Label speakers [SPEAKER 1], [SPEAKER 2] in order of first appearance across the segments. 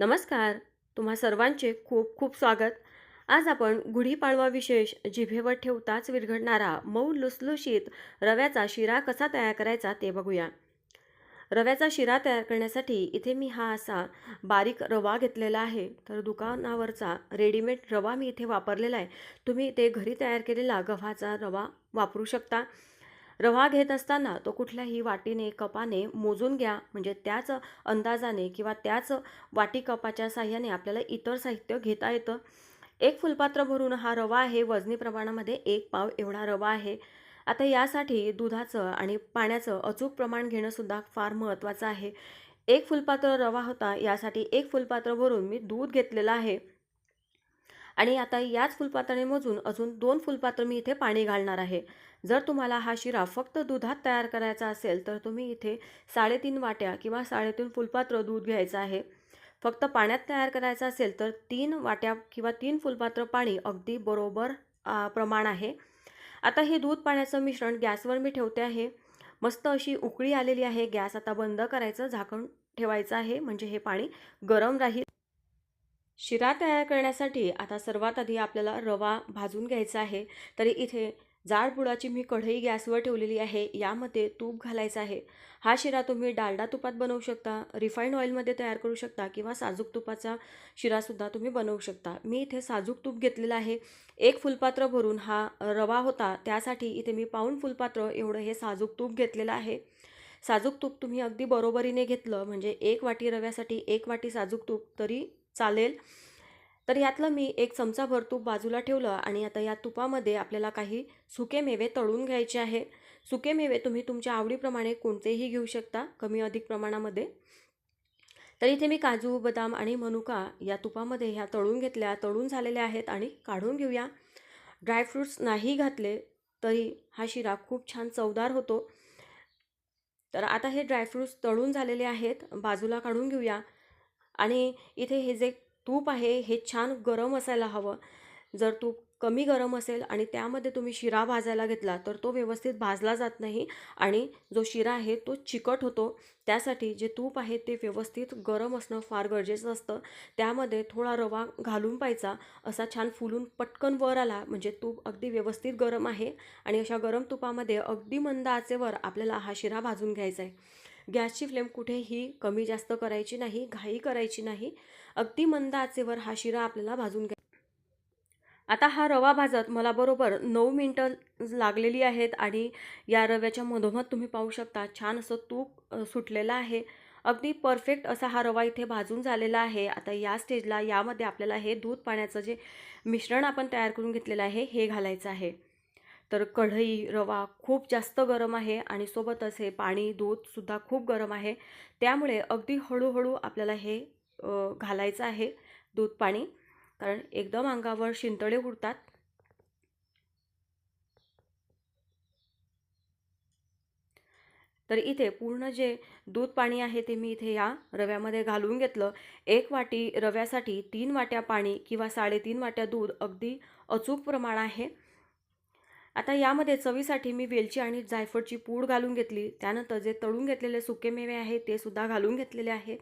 [SPEAKER 1] नमस्कार. तुम्हा सर्वांचे खूप खूप स्वागत. आज आपण गुढीपाडवा विशेष जिभेवर ठेवताच विरघडणारा मऊ लुसलुशीत रव्याचा शिरा कसा तयार करायचा ते बघूया. रव्याचा शिरा तयार करण्यासाठी इथे मी हा असा बारीक रवा घेतलेला आहे. तर दुकानावरचा रेडीमेड रवा मी इथे वापरलेला आहे. तुम्ही इथे घरी तयार केलेला गव्हाचा रवा वापरू शकता. रवा घेत असताना तो कुठल्याही वाटीने कपाने मोजून घ्या. म्हणजे त्याच अंदाजाने किंवा त्याच वाटी कपाच्या साह्याने आपल्याला इतर साहित्य घेता येतं. एक फुलपात्र भरून हा रवा आहे. वजनी प्रमाणामध्ये एक पाव एवढा रवा आहे. आता यासाठी दुधाचं आणि पाण्याचं अचूक प्रमाण घेणंसुद्धा फार महत्त्वाचं आहे. एक फुलपात्र रवा होता. यासाठी एक फुलपात्र भरून मी दूध घेतलेलं आहे. आणि आता याच फुलपात्राने मोजून अजून दोन फुलपात्र मी इथे पाणी घालणार आहे. जर तुम्हाला हा शिरा फक्त दुधात तयार करायचा असेल तर तुम्ही इथे साडेतीन वाट्या किंवा साडेतीन फुलपात्र दूध घ्यायचं आहे. फक्त पाण्यात तयार करायचं असेल तर तीन वाट्या किंवा तीन फुलपात्र पाणी अगदी बरोबर प्रमाण आहे. आता हे दूध पाण्याचं मिश्रण गॅसवर मी ठेवते आहे. मस्त अशी उकळी आलेली आहे. गॅस आता बंद करायचं झाकण ठेवायचं आहे. म्हणजे हे पाणी गरम राहील. शिरा तयार करण्यासाठी आता सर्वात आधी आपल्याला रवा भाजून घ्यायचा आहे. तरी इथे जाडपुडाची मी कढई गॅसवर ठेवलेली आहे यामध्ये तूप घालायचं आहे. हा शिरा तुम्ही डालडा तुपात बनवू शकता रिफाईंड ऑइलमध्ये तयार करू शकता किंवा साजूक तुपाचा शिरासुद्धा तुम्ही बनवू शकता. मी इथे साजूक तूप घेतलेलं आहे. एक फुलपात्र भरून हा रवा होता त्यासाठी इथे मी पाऊण फुलपात्र एवढं हे साजूक तूप घेतलेलं आहे. साजूक तूप तुम्ही अगदी बरोबरीने घेतलं म्हणजे एक वाटी रव्यासाठी एक वाटी साजूक तूप तरी चालेल. तर यातलं मी एक चमचाभर तूप बाजूला ठेवलं आणि आता या तुपामध्ये आपल्याला काही सुके मेवे तळून घ्यायचे आहे. सुके मेवे तुम्ही तुमच्या आवडीप्रमाणे कोणतेही घेऊ शकता कमी अधिक प्रमाणामध्ये. तर इथे मी काजू बदाम आणि मनुका या तुपामध्ये ह्या तळून घेतल्या तळून झालेल्या आहेत आणि काढून घेऊया. ड्रायफ्रूट्स नाही घातले तरी हा शिरा खूप छान चवदार होतो. तर आता हे ड्रायफ्रूट्स तळून झालेले आहेत बाजूला काढून घेऊया. आणि इथे हे जे तूप आहे हे छान गरम असायला हवं. जर तूप कमी गरम असेल आणि त्यामध्ये तुम्ही शिरा भाजायला घेतला तर तो व्यवस्थित भाजला जात नाही आणि जो शिरा आहे तो चिकट होतो. त्यासाठी जे तूप आहे ते व्यवस्थित गरम असणं फार गरजेचं असतं. त्यामध्ये थोडा रवा घालून पाहिजा असा छान फुलून पटकन वर आला म्हणजे तूप अगदी व्यवस्थित गरम आहे आणि अशा गरम तुपामध्ये अगदी मंद आचेवर आपल्याला हा शिरा भाजून घ्यायचा आहे. गॅसची फ्लेम कुठेही कमी जास्त करायची नाही घाई करायची नाही. अगदी मंद आचेवर हा शिरा आपल्याला भाजून घ्या आता हा रवा भाजत मला बरोबर नऊ मिनटं लागलेली आहेत आणि या रव्याच्या मधोमध तुम्ही पाहू शकता छान असं तूप सुटलेलं आहे. अगदी परफेक्ट असा हा रवा इथे भाजून झालेला आहे. आता या स्टेजला यामध्ये आपल्याला हे दूध पाण्याचं जे मिश्रण आपण तयार करून घेतलेलं आहे हे घालायचं आहे. तर कढई रवा खूप जास्त गरम आहे आणि सोबतच हे पाणी दूधसुद्धा खूप गरम आहे. त्यामुळे अगदी हळूहळू आपल्याला हे घालायचं आहे दूध पाणी. कारण एकदम अंगावर शिंतळे उडतात. तर इथे पूर्ण जे दूध पाणी आहे ते मी इथे या रव्यामध्ये घालून घेतलं. एक वाटी रव्यासाठी तीन वाट्या पाणी किंवा साडेतीन वाट्या दूध अगदी अचूक प्रमाण आहे. आता यामध्ये चवीसाठी मी वेलची आणि जायफळची पूड घालून घेतली. त्यानंतर जे तळून घेतलेले सुके मेवे आहेत ते सुद्धा घालून घेतलेले आहेत.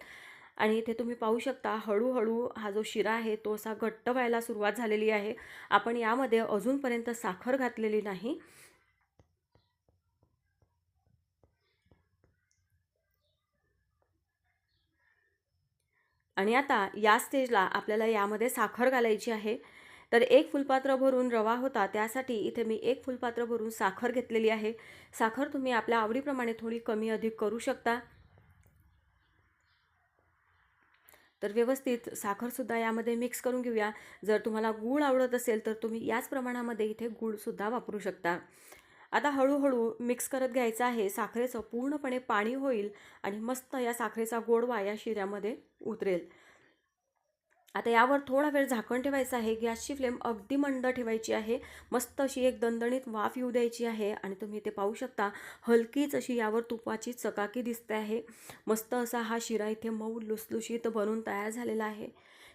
[SPEAKER 1] आणि इथे तुम्ही पाहू शकता हळूहळू हा जो शिरा आहे तो असा घट्ट व्हायला सुरुवात झालेली आहे. आपण यामध्ये अजूनपर्यंत साखर घातलेली नाही. आणि आता या स्टेजला आपल्याला यामध्ये साखर घालायची आहे. तर एक फुलपात्र भरून रवा होता त्यासाठी इथे मी एक फुलपात्र भरून साखर घेतलेली आहे. साखर तुम्ही आपल्या आवडीप्रमाणे थोडी कमी अधिक करू शकता. तर व्यवस्थित साखरसुद्धा यामध्ये मिक्स करून घेऊया. जर तुम्हाला गूळ आवडत असेल तर तुम्ही याच प्रमाणामध्ये इथे गूळसुद्धा वापरू शकता. आता हळूहळू मिक्स करत घ्यायचं आहे. साखरेचं पूर्णपणे पाणी होईल आणि मस्त या साखरेचा गोडवा या शिऱ्यामध्ये उतरेल. आता यावर थोडा वेळ झाकण ठेवायचं आहे. गॅसची फ्लेम अगदी मंद ठेवायची आहे. मस्त अशी एक दणदणीत वाफ येऊ द्यायची आहे आणि तुम्ही ते पाहू शकता हलकीच अशी यावर तुपाची चकाकी दिसते आहे. मस्त असा हा शिरा इथे मऊ लुसलुशीत बनून तयार झालेला आहे.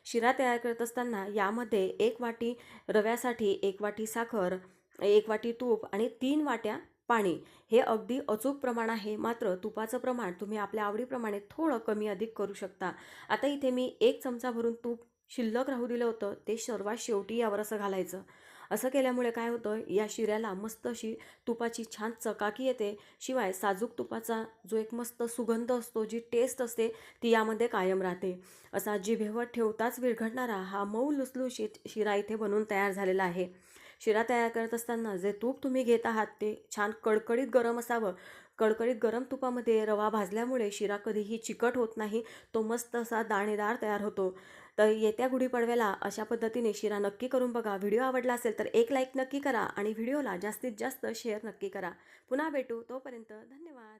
[SPEAKER 1] शिरा तयार करत असताना यामध्ये एक वाटी रव्यासाठी एक वाटी साखर एक वाटी तूप आणि तीन वाट्या पाणी हे अगदी अचूक प्रमाण आहे. मात्र तुपाचं प्रमाण तुम्ही आपल्या आवडीप्रमाणे थोडं कमी अधिक करू शकता. आता इथे मी एक चमचा भरून तूप शिल्लक राहू दिलं होतं. ते सर्वात शेवटी यावर असं घालायचं. असं केल्यामुळे काय होतं? या शिऱ्याला मस्त अशी तुपाची छान चकाकी येते. शिवाय साजूक तुपाचा जो एक मस्त सुगंध असतो जी टेस्ट असते ती यामध्ये कायम राहते. असा जिभेवर ठेवताच विरघडणारा हा मऊ लुसलुशीत शिरा इथे बनून तयार झालेला आहे. शिरा तयार करत असताना जे तूप तुम्ही घेत आहात ते छान कडकडीत गरम असावं. कडकडीत गरम तुपामध्ये रवा भाजल्यामुळे शिरा कधीही चिकट होत नाही तो मस्त असा दाणेदार तयार होतो. तर येत्या गुढीपाडव्याला अशा पद्धतीने शिरा नक्की करून बघा. व्हिडिओ आवडला असेल तर एक लाईक नक्की करा आणि व्हिडिओला जास्तीत जास्त शेअर नक्की करा. पुन्हा भेटू तोपर्यंत धन्यवाद.